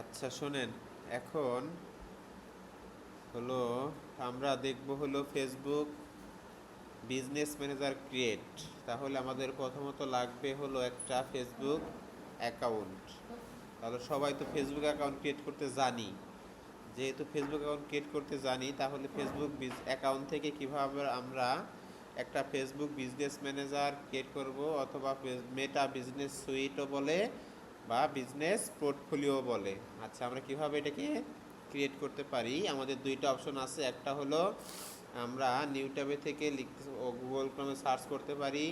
আচ্ছা শোনেন। এখন হলো, আমরা দেখব হলো ফেসবুক বিজনেস ম্যানেজার ক্রিয়েট তাহলে আমাদের প্রথমত লাগবে হলো একটা ফেসবুক অ্যাকাউন্ট তাহলে সবাই তো ফেসবুক অ্যাকাউন্ট ক্রিয়েট করতে জানি। যেহেতু ফেসবুক অ্যাকাউন্ট ক্রিয়েট করতে জানি, তাহলে ফেসবুক অ্যাকাউন্ট থেকে কীভাবে আমরা একটা ফেসবুক বিজনেস ম্যানেজার ক্রিয়েট করব? অথবা মেটা বিজনেস সুইটও বলে বা বিজনেস পোর্টফোলিও বলে। আচ্ছা আমরা কীভাবে এটাকে ক্রিয়েট করতে পারি? আমাদের দুইটা অপশন আছে। একটা হলো আমরা নিউ থেকে লিখতে গুগল ক্রমে সার্চ করতে পারি।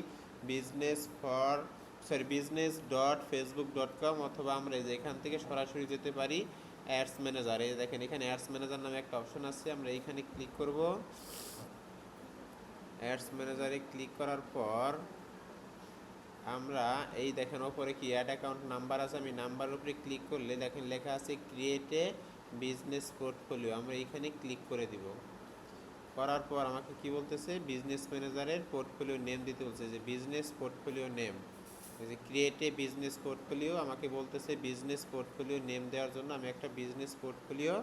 Business for sorry business dot Facebook dot com অথবা আমরা এই যে এখান থেকে সরাসরি যেতে পারি অ্যাডস ম্যানেজার এই দেখেন, এখানে অ্যাডস ম্যানেজার নামে একটা অপশন আছে। আমরা এইখানে ক্লিক করব। অ্যাডস ম্যানেজারে ক্লিক করার পর আমরা এই দেখেন ওপরে কি অ্যাড অ্যাকাউন্ট নাম্বার আছে, আমি নাম্বারের উপরে ক্লিক করলে দেখেন লেখা আছে ক্রিয়েটে বিজনেস পোর্টফোলিও আমরা এইখানে ক্লিক করে দিব। করার পর আমাকে কি বলতেছে? বিজনেস ম্যানেজারের পোর্টফোলিও নেম দিতে বলছে, যে বিজনেস পোর্টফোলিও নেম যে ক্রিয়েটে বিজনেস পোর্টফোলিও আমাকে বলতেছে বিজনেস পোর্টফোলিও নেম দেওয়ার জন্য আমি একটা বিজনেস পোর্টফোলিও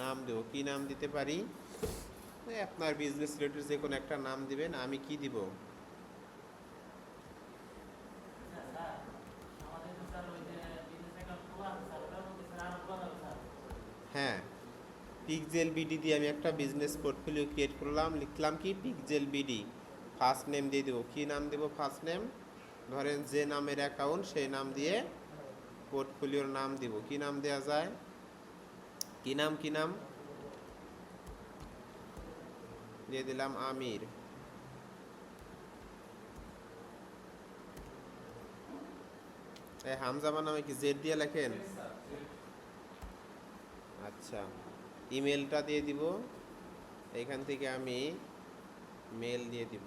নাম দেবো। কি নাম দিতে পারি? আপনার বিজনেস রিলেটেড যে কোনো একটা নাম দিবেন, আমি কি দিব আমাদের তো স্যার ওই যে বিজনেস অ্যাকাউন্ট খোলা আছে স্যার ওটার মধ্যে স্যার আরও খোলা যাবে স্যার হ্যাঁ পিকজেল বিডি দিয়ে আমি একটা বিজনেস পোর্টফোলিও ক্রিয়েট করলাম লিখলাম কি? পিকজেল বিডি ফার্স্ট নেম দিয়ে দেবো। কী নাম দেবো ফার্স্ট নেম ধরেন যে নামের অ্যাকাউন্ট সেই নাম দিয়ে পোর্টফোলিওর নাম দিব। কি নাম দেওয়া যায়? কি নাম কি নাম? দিয়ে দিলাম আমির। এই হামজামা নামে কি জেড দিয়ে লেখেন? আচ্ছা। ইমেলটা দিয়ে দিব। এখান থেকে আমি মেল দিয়ে দিব।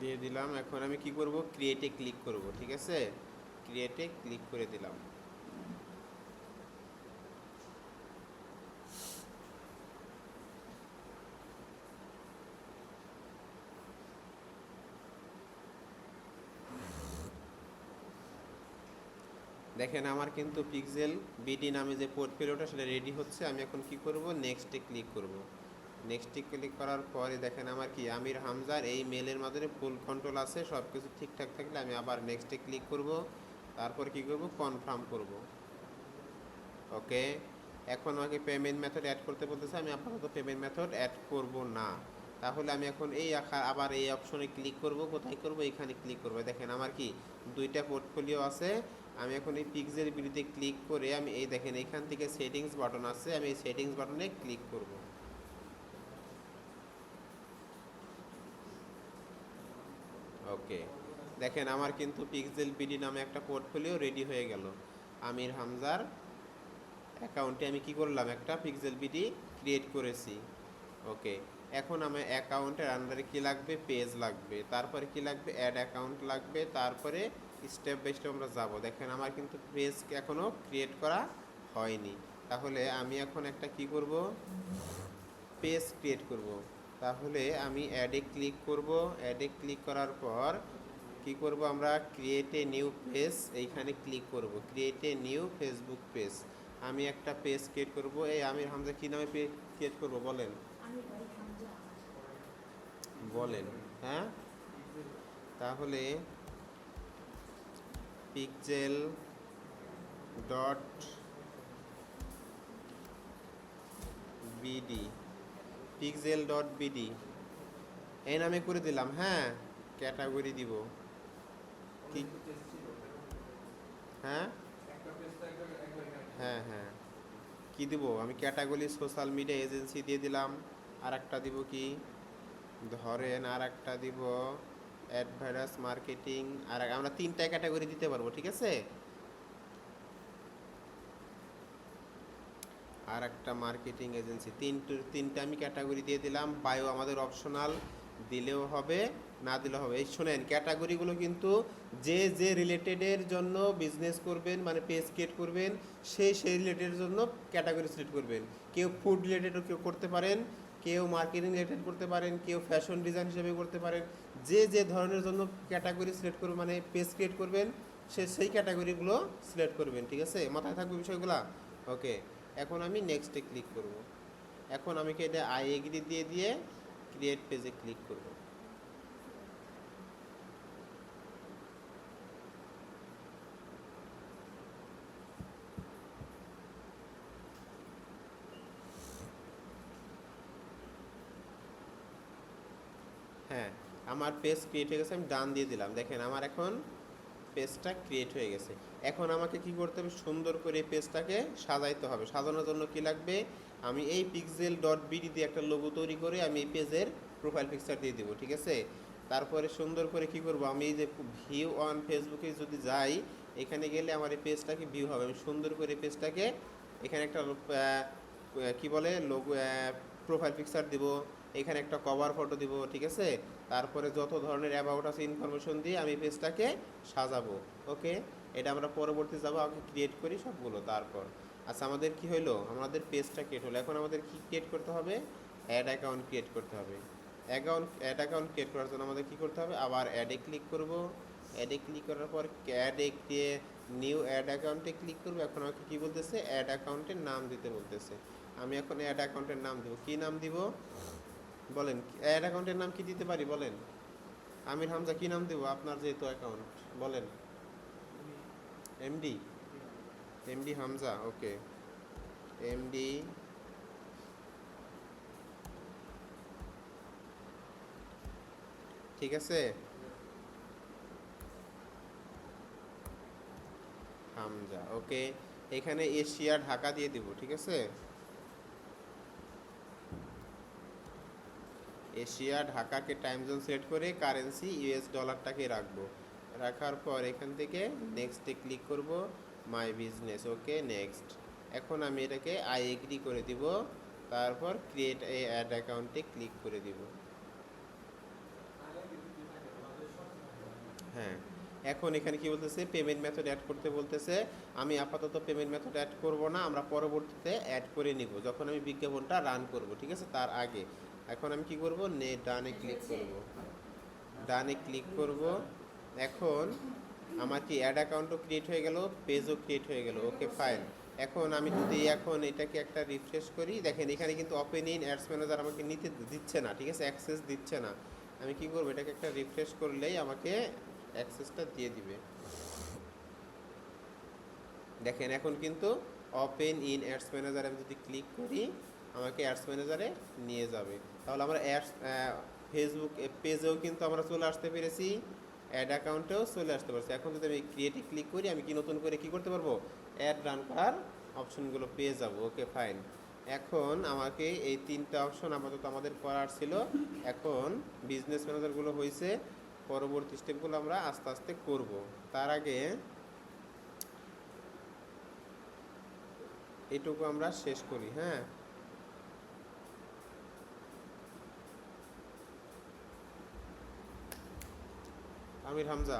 দিয়ে দিলাম। এখন আমি কি করব? ক্রিয়েটে ক্লিক করব, ঠিক আছে? ক্রিয়েটে ক্লিক করে দিলাম। দেখেন আমার কিন্তু পিক্সেল বিডি নামে যে পোর্টফোলিওটা সেটা রেডি হচ্ছে, আমি এখন কি করব? নেক্সটে ক্লিক করব। নেক্সটে ক্লিক করার পরে দেখেন আমার কি? আমির হামজার এই মেলের মাধ্যমে ফুল কন্ট্রোল আছে সব কিছু ঠিকঠাক থাকলে আমি আবার নেক্সটে ক্লিক করব। তারপর কি করব? কনফার্ম করব। ওকে এখন আমাকে পেমেন্ট মেথড অ্যাড করতে বলতেছে, আমি আপাতত পেমেন্ট মেথড অ্যাড করব না। তাহলে আমি এখন এই আবার এই অপশনে ক্লিক করব, কোথায় করব? এখানে ক্লিক করব। দেখেন আমার কি? দুইটা পোর্টফোলিও আছে। আমি এখন এই পিক্সেল বিডিতে ক্লিক করে আমি এই দেখেন এখান থেকে সেটিংস বাটন আছে আমি এই সেটিংস বাটনে ক্লিক করব। ওকে দেখেন আমার কিন্তু পিক্সেল বিডি নামে একটা পোর্টফোলিও রেডি হয়ে গেল। আমির হামজার অ্যাকাউন্টে আমি কি করলাম? একটা পিক্সেল বিডি ক্রিয়েট করেছি। ওকে এখন আমার অ্যাকাউন্টের আন্ডারে কি লাগবে? পেজ লাগবে। তারপরে কি লাগবে? অ্যাড অ্যাকাউন্ট লাগবে। তারপরে স্টেপ বাই স্টেপ আমরা যাব। দেখেন, আমার কিন্তু পেজ এখনও ক্রিয়েট করা হয়নি। তাহলে আমি এখন একটা কি করব? পেজ ক্রিয়েট করব। তাহলে আমি অ্যাডে ক্লিক করব। অ্যাডে ক্লিক করার পর কি করব আমরা? ক্রিয়েট এ নিউ পেজ এইখানে ক্লিক করব। Create a new Facebook page আমি একটা পেজ ক্রিয়েট করব। এই আমির হামজা কী নামে পেজ ক্রিয়েট করব? বলেন। বলেন হ্যাঁ? তাহলে Pixel dot BD Pixel dot BD এই নামে করে দিলাম হ্যাঁ ক্যাটাগরি দিব। কি হ্যাঁ? হ্যাঁ হ্যাঁ। কি দিব? আমি ক্যাটাগরি সোশ্যাল মিডিয়া এজেন্সি দিয়ে দিলাম। আর একটা দিব কি? ধরেন আর একটা দিব অ্যাডভার্টাইজ মার্কেটিং, আর আমরা তিনটা ক্যাটাগরি দিতে পারব, ঠিক আছে? আর একটা মার্কেটিং এজেন্সি, তিনটে, তিনটা আমি ক্যাটাগরি দিয়ে দিলাম। বায়ো আমাদের অপশনাল, দিলেও হবে, না দিলেও হবে। এই শোনেন, ক্যাটাগরিগুলো কিন্তু যে যে রিলেটেডের জন্য বিজনেস করবেন মানে পেজ ক্রিয়েট করবেন সেই সেই রিলেটেডের জন্য ক্যাটাগরি সিলেক্ট করবেন। কেউ ফুড রিলেটেডও কেউ করতে পারেন, কেউ মার্কেটিং রিলেটেড করতে পারেন, কেউ ফ্যাশন ডিজাইন হিসেবে করতে পারেন। যে যে ধরনের জন্য ক্যাটাগরি সিলেক্ট করবেন মানে পেজ ক্রিয়েট করবেন, সে সেই ক্যাটাগরিগুলো সিলেক্ট করবেন, ঠিক আছে? মাথায় থাকবে বিষয়গুলো? ওকে, এখন আমি নেক্সটে ক্লিক করব। এখন আমি কি এটা আই এগ্রি দিয়ে দিয়ে ক্রিয়েট পেজে ক্লিক করব হ্যাঁ আমার পেজ ক্রিয়েট হয়ে গেছে, আমি ডান দিয়ে দিলাম। দেখেন, আমার এখন পেজটা ক্রিয়েট হয়ে গেছে। এখন আমাকে কি করতে হবে? সুন্দর করে এই পেজটাকে সাজাইতে হবে। সাজানোর জন্য কি লাগবে? আমি এই পিক্সেল ডট বিডি দিয়ে একটা লোগো তৈরি করে আমি এই পেজের প্রোফাইল পিকচার দিয়ে দিব, ঠিক আছে? তারপরে সুন্দর করে কি করব? আমি এই যে ভিউ অন ফেসবুকে যদি যাই, এখানে গেলে আমার এই পেজটাকে ভিউ হবে। আমি সুন্দর করে পেজটাকে এখানে একটা কি বলে? লোগো প্রোফাইল পিকচার দিব, এখানে একটা কভার ফটো দিব, ঠিক আছে? তারপরে যত ধরনের অ্যাবাউট আছে ইনফরমেশন দিয়ে আমি পেজটাকে সাজাবো ওকে এটা আমরা পরবর্তী যাব, আগে ক্রিয়েট করি সবগুলো, তারপর। আচ্ছা আমাদের কি হলো আমাদের পেজটা ক্রিয়েট হলো। এখন আমাদের কি ক্রিয়েট করতে হবে? অ্যাড অ্যাকাউন্ট ক্রিয়েট করতে হবে। অ্যাকাউন্ট অ্যাড অ্যাকাউন্ট ক্রিয়েট করার জন্য আমাদের কি করতে হবে? আবার অ্যাডে ক্লিক করব। অ্যাডে ক্লিক করার পর অ্যাডে দিয়ে নিউ অ্যাড অ্যাকাউন্টে ক্লিক করব। এখন আমাকে কী বলতেছে? অ্যাড অ্যাকাউন্টের নাম দিতে বলতেছে। আমি এখন অ্যাড অ্যাকাউন্টের নাম দিব। কি নাম দিব? বলেন অ্যাড অ্যাকাউন্টের নাম কি দিতে পারি? বলেন। আমির হামজা, কি নাম দেবো? আপনার যেহেতু অ্যাকাউন্ট বলেন। MD MD Hamza okay MD ঠিক আছে? হামজা ওকে এখানে এশিয়া, ঢাকা দিয়ে দিব, ঠিক আছে? এশিয়া, ঢাকাকে টাইম জোন সিলেক্ট করে কারেন্সি ইউএস ডলারটাকে রাখব। রাখার পর এখান থেকে নেক্সটে ক্লিক করব মাই বিজনেস ওকে নেক্সট এখন আমি এটাকে আই এগ্রি করে দিব, তারপর ক্রিয়েট এ অ্যাড অ্যাকাউন্টে ক্লিক করে দিব। হ্যাঁ এখন এখানে কি বলতেছে? পেমেন্ট মেথড অ্যাড করতে বলতেছে। আমি আপাতত পেমেন্ট মেথড অ্যাড করব না, আমরা পরবর্তীতে অ্যাড করে নিব। যখন আমি বিজ্ঞাপনটা রান করব, ঠিক আছে? তার আগে। এখন আমি কি করব? নে, ডানে ক্লিক করব। ডানে ক্লিক করব। এখন আমার কি অ্যাড অ্যাকাউন্টও ক্রিয়েট হয়ে গেল পেজও ক্রিয়েট হয়ে গেল। ওকে ফাইন এখন আমি যদি এখন এটাকে একটা রিফ্রেশ করি, দেখেন এখানে কিন্তু ওপেন ইন অ্যাডস ম্যানেজার আমাকে নিতে দিচ্ছে না, ঠিক আছে? অ্যাক্সেস দিচ্ছে না। আমি কি করব? এটাকে একটা রিফ্রেশ করলেই আমাকে অ্যাক্সেসটা দিয়ে দিবে। দেখেন, এখন কিন্তু ওপেন ইন অ্যাডস ম্যানেজার আমি যদি ক্লিক করি আমাকে অ্যাডস ম্যানেজারে নিয়ে যাবে। তাহলে আমরা অ্যাডস ফেসবুক পেজেও কিন্তু আমরা চলে আসতে পেরেছি অ্যাড অ্যাকাউন্টেও চলে আসতে পারছি। এখন যদি আমি ক্রিয়েটে ক্লিক করি, আমি কি নতুন করে কি করতে পারব? অ্যাড রান করার অপশনগুলো পেয়ে যাব। ওকে ফাইন এখন আমাকে এই তিনটা অপশন আপাতত আমাদের করার ছিল। এখন বিজনেস ম্যানেজারগুলো হয়েছে পরবর্তী স্টেপগুলো আমরা আস্তে আস্তে করব। তার আগে এটুকু আমরা শেষ করি হ্যাঁ? আমির হামজা।